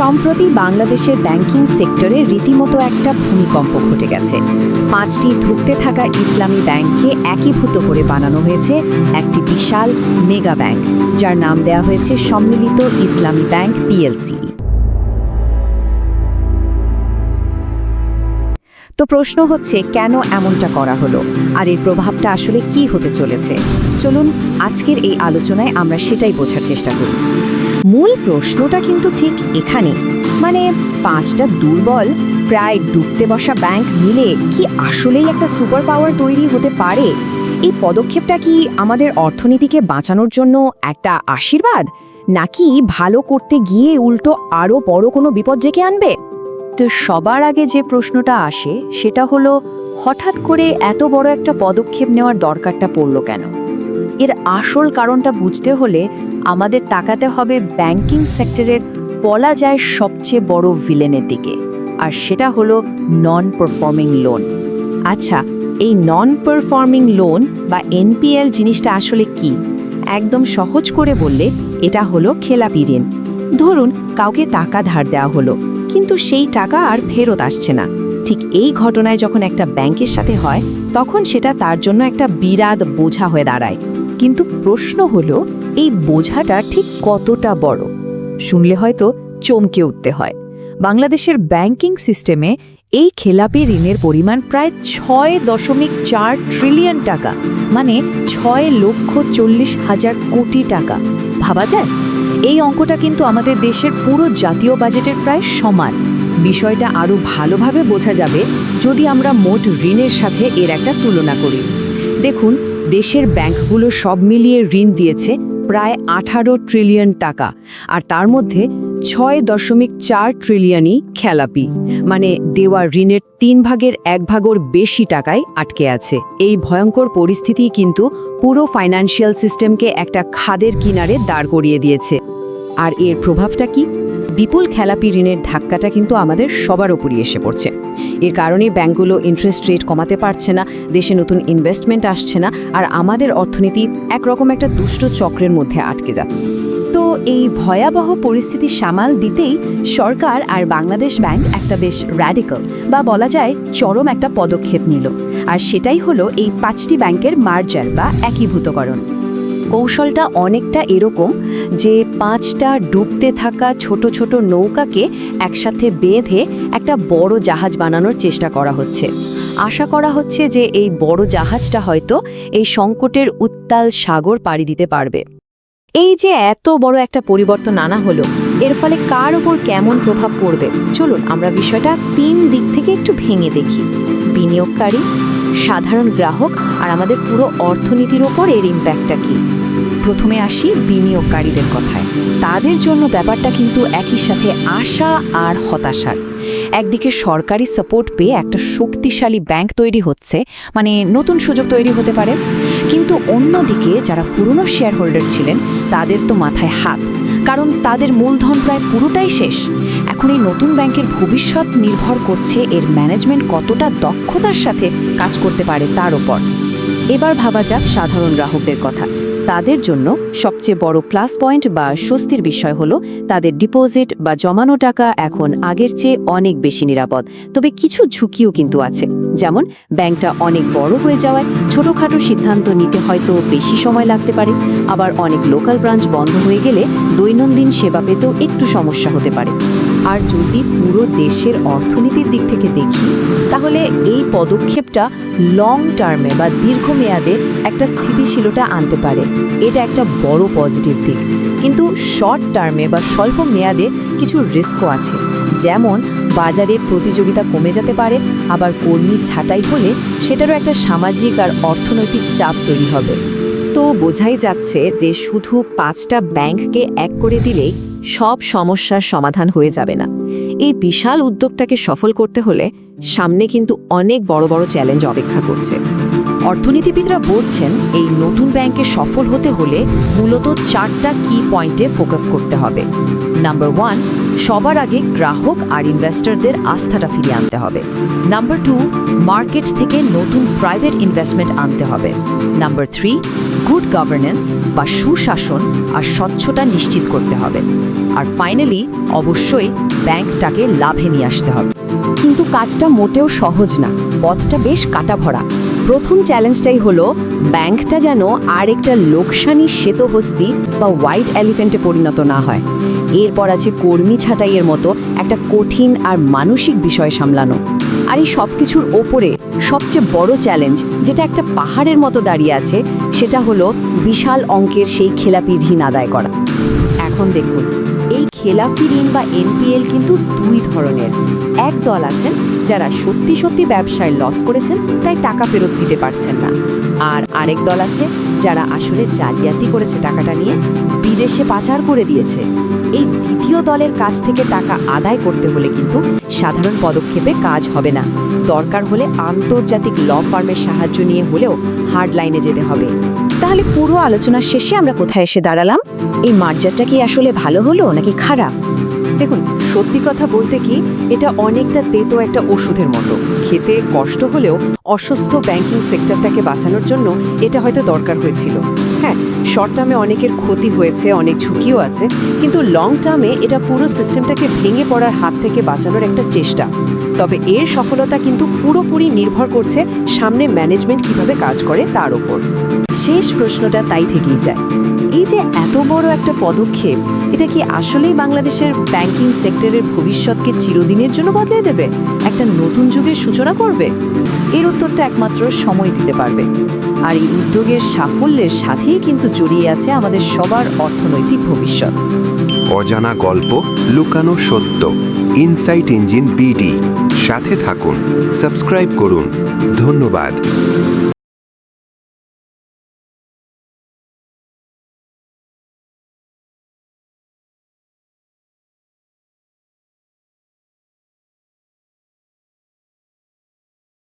সম্প্রতি বাংলাদেশের ব্যাংকিং সেক্টরে রীতিমতো একটা ভূমিকম্প ঘটে গেছে। পাঁচটি ধুঁকতে থাকা ইসলামী ব্যাংককে একীভূত করে বানানো হয়েছে একটি বিশাল মেগা ব্যাংক যার নাম দেওয়া হয়েছে সম্মিলিত ইসলামী ব্যাংক পিএলসি তো প্রশ্ন হচ্ছে, কেন এমনটা করা হলো? আর এর প্রভাবটা আসলে কি হতে চলেছে? চলুন, আজকের এই আলোচনায় আমরা সেটাই বোঝার চেষ্টা করি। মূল প্রশ্নটা কিন্তু ঠিক এখানে। মানে পাঁচটা দুর্বল, প্রায় ডুবতে বসা ব্যাংক মিলে কি আসলেই একটা সুপার পাওয়ার তৈরি হতে পারে? এই পদক্ষেপটা কি আমাদের অর্থনীতিকে বাঁচানোর জন্য একটা আশীর্বাদ? নাকি ভালো করতে গিয়ে উল্টো আরও বড় কোনো বিপদ ডেকে আনবে? তো সবার আগে যে প্রশ্নটা আসে, সেটা হলো, হঠাৎ করে এত বড় একটা পদক্ষেপ নেওয়ার দরকারটা পড়ল কেন? এর আসল কারণটা বুঝতে হলে আমাদের তাকাতে হবে ব্যাংকিং সেক্টরের বলা যায় সবচেয়ে বড় ভিলেনের দিকে, আর সেটা হলো নন পারফর্মিং লোন আচ্ছা এই নন পারফর্মিং লোন বা এনপিএল জিনিসটা আসলে কি? একদম সহজ করে বললে, এটা হলো খেলাপি ঋণ। ধরুন, কাউকে টাকা ধার দেওয়া হলো। কিন্তু সেই টাকা আর ফেরত আসছে না। ঠিক এই ঘটনায় যখন একটা ব্যাংকের সাথে হয়, তখন সেটা তার জন্য একটা বিরাট বোঝা হয়ে দাঁড়ায়। কিন্তু প্রশ্ন হলো, এই বোঝাটা ঠিক কতটা বড়? শুনলে হয়তো চমকে উঠতে হয়। বাংলাদেশের ব্যাংকিং সিস্টেমে এই খেলাপি ঋণের পরিমাণ প্রায় ছয় দশমিক চার ট্রিলিয়ন টাকা মানে ছয় লক্ষ চল্লিশ হাজার কোটি টাকা। ভাবা যায়? এই অঙ্কটা কিন্তু আমাদের দেশের পুরো জাতীয় বাজেটের প্রায় সমান। বিষয়টা আরও ভালোভাবে বোঝা যাবে যদি আমরা মোট ঋণের সাথে এর একটা তুলনা করি। দেখুন, দেশের ব্যাংকগুলো সব মিলিয়ে ঋণ দিয়েছে প্রায় আঠারো ট্রিলিয়ন টাকা, আর তার মধ্যে ছয় দশমিক চার ট্রিলিয়নই খেলাপি। মানে দেওয়া ঋণের তিন ভাগের এক ভাগর বেশি টাকায় আটকে আছে। এই ভয়ঙ্কর পরিস্থিতি কিন্তু পুরো ফাইন্যান্সিয়াল সিস্টেমকে একটা খাদের কিনারে দাঁড় করিয়ে দিয়েছে। আর এর প্রভাবটা কি? বিপুল খেলাপি ঋণের ধাক্কাটা কিন্তু আমাদের সবার উপরই এসে পড়ছে। এর কারণে ব্যাঙ্কগুলো ইন্টারেস্ট রেট কমাতে পারছে না, দেশে নতুন ইনভেস্টমেন্ট আসছে না, আর আমাদের অর্থনীতি একরকম একটা দুষ্ট চক্রের মধ্যে আটকে যাচ্ছে। তো এই ভয়াবহ পরিস্থিতি সামাল দিতেই সরকার আর বাংলাদেশ ব্যাংক একটা বেশ র্যাডিক্যাল বা বলা যায় চরম একটা পদক্ষেপ নিল। আর সেটাই হলো এই পাঁচটি ব্যাংকের মার্জার বা একীভূতকরণ। কৌশলটা অনেকটা এরকম যে পাঁচটা ডুবতে থাকা ছোট ছোট নৌকাকে একসাথে বেঁধে একটা বড় জাহাজ বানানোর চেষ্টা করা হচ্ছে। আশা করা হচ্ছে যে এই বড় জাহাজটা হয়তো এই সংকটের উত্তাল সাগর পাড়ি দিতে পারবে। এই যে এত বড় একটা পরিবর্তন আনা হলো, এর ফলে কার ওপর কেমন প্রভাব পড়বে? চলুন, আমরা বিষয়টা তিন দিক থেকে একটু ভেঙে দেখি। বিনিয়োগকারী, সাধারণ গ্রাহক আর আমাদের পুরো অর্থনীতির ওপর এর ইম্প্যাক্টটা কী? প্রথমে আসি বিনিয়োগকারীদের কথায়। তাদের জন্য ব্যাপারটা কিন্তু একই সাথে আশা আর হতাশার। একদিকে সরকারি সাপোর্ট পেয়ে একটা শক্তিশালী ব্যাংক তৈরি হচ্ছে মানে নতুন সুযোগ তৈরি হতে পারে। কিন্তু অন্যদিকে যারা পুরনো শেয়ার হোল্ডার ছিলেন, তাদের তো মাথায় হাত। কারণ তাদের মূলধন প্রায় পুরোটাই শেষ। এখন এই নতুন ব্যাংকের ভবিষ্যৎ নির্ভর করছে এর ম্যানেজমেন্ট কতটা দক্ষতার সাথে কাজ করতে পারে তার ওপর এবার ভাবা যাক সাধারণ গ্রাহকদের কথা। তাদের জন্য সবচেয়ে বড় প্লাস পয়েন্ট বা স্বস্তির বিষয় হলো তাদের ডিপোজিট বা জমানো টাকা এখন আগের চেয়ে অনেক বেশি নিরাপদ। তবে কিছু ঝুঁকিও কিন্তু আছে। যেমন, ব্যাংকটা অনেক বড় হয়ে যাওয়ায় ছোটোখাটো সিদ্ধান্ত নিতে হয়তো বেশি সময় লাগতে পারে। আবার অনেক লোকাল ব্রাঞ্চ বন্ধ হয়ে গেলে দৈনন্দিন সেবা পেতেও একটু সমস্যা হতে পারে। আর যদি পুরো দেশের অর্থনীতির দিক থেকে দেখি, তাহলে এই পদক্ষেপটা লং টার্মে বা দীর্ঘমেয়াদে একটা স্থিতিশীলতা আনতে পারে। এটা একটা বড় পজিটিভ দিক। কিন্তু শর্ট টার্মে বা স্বল্প মেয়াদে কিছু রিস্কও আছে। যেমন, বাজারে প্রতিযোগিতা কমে যেতে পারে, আবার কর্মী ছাঁটাই হলে সেটারও একটা সামাজিক আর অর্থনৈতিক চাপ তৈরি হবে। তো বোঝাই যাচ্ছে যে শুধু পাঁচটা ব্যাংককে এক করে দিলেই সব সমস্যার সমাধান হয়ে যাবে না। এই বিশাল উদ্যোগটাকে সফল করতে হলে সামনে কিন্তু অনেক বড় বড় চ্যালেঞ্জ অপেক্ষা করছে। অর্থনীতিবিদরা বলছেন, এই নতুন ব্যাংকে সফল হতে হলে মূলত চারটা কি পয়েন্টে ফোকাস করতে হবে। নাম্বার ওয়ান সবার আগে গ্রাহক আর ইনভেস্টরদের আস্থাটা ফিরিয়ে আনতে হবে। নাম্বার টু মার্কেট থেকে নতুন প্রাইভেট ইনভেস্টমেন্ট আনতে হবে। নাম্বার থ্রি গুড গভর্নেন্স বা সুশাসন আর স্বচ্ছতা নিশ্চিত করতে হবে। আর ফাইনালি অবশ্যই ব্যাংকটাকে লাভে নিয়ে আসতে হবে। কিন্তু কাজটা মোটেও সহজ না, পথটা বেশ কাটাভরা। প্রথম চ্যালেঞ্জটাই হলো, ব্যাংকটা যেন আর একটা লোকসানি শ্বেতহস্তি বা হোয়াইট এলিফেন্টে পরিণত না হয়। এরপর আছে কর্মী ছাঁটাইয়ের মতো একটা কঠিন আর মানসিক বিষয় সামলানো। আর এই সব কিছুর ওপরে সবচেয়ে বড় চ্যালেঞ্জ, যেটা একটা পাহাড়ের মতো দাঁড়িয়ে আছে, সেটা হলো বিশাল অঙ্কের সেই খেলাপি ঋণ আদায় করা। এখন দেখুন খেলাফি ঋণ বা এনপিএল কিন্তু দুই ধরনের। এক দল আছেন যারা সত্যি সত্যি ব্যবসায় লস করেছেন, তাই টাকা ফেরত দিতে পারছেন না। আর আরেক দল আছে যারা আসলে জালিয়াতি করেছে টাকাটা নিয়ে, বিদেশে পাচার করে দিয়েছে। এই দ্বিতীয় দলের কাছ থেকে টাকা আদায় করতে হলে কিন্তু সাধারণ পদক্ষেপে কাজ হবে না। দরকার হলে আন্তর্জাতিক ল ফার্মের সাহায্য নিয়ে হলেও হার্ড লাইনে যেতে হবে। তাহলে পুরো আলোচনার শেষে আমরা কোথায় এসে দাঁড়ালাম? এই মার্জারটা কি আসলে ভালো হলো নাকি খারাপ? দেখুন, সত্যি কথা বলতে কি, এটা অনেকটা তেতো একটা ওষুধের মতো। খেতে কষ্ট হলেও অসুস্থ ব্যাংকিং সেক্টরটাকে বাঁচানোর জন্য এটা হয়তো দরকার হয়েছিল। হ্যাঁ শর্ট টার্মে অনেকের ক্ষতি হয়েছে, অনেক ঝুঁকিও আছে, কিন্তু লং টার্মে এটা পুরো সিস্টেমটাকে ভেঙে পড়ার হাত থেকে বাঁচানোর একটা চেষ্টা। তবে এর সফলতা কিন্তু পুরোপুরি নির্ভর করছে সামনে ম্যানেজমেন্ট কীভাবে কাজ করে তার ওপর। শেষ প্রশ্নটা তাই থেকেই যায়। এই যে এত বড় একটা পদক্ষেপ, এটা কি আসলেই বাংলাদেশের ব্যাংকিং সেক্টরের ভবিষ্যৎকে চিরদিনের জন্য বদলে দেবে? একটা নতুন যুগের সূচনা করবে? এর উত্তরটা একমাত্র সময় দিতে পারবে। আর এই উদ্যোগের সাফল্যের সাথেই কিন্তু জড়িয়ে আছে আমাদের সবার অর্থনৈতিক ভবিষ্যৎ। অজানা গল্প লুকানো সত্য। Insight engine BD. সাথে থাকুন। সাবস্ক্রাইব করুন। ধন্যবাদ।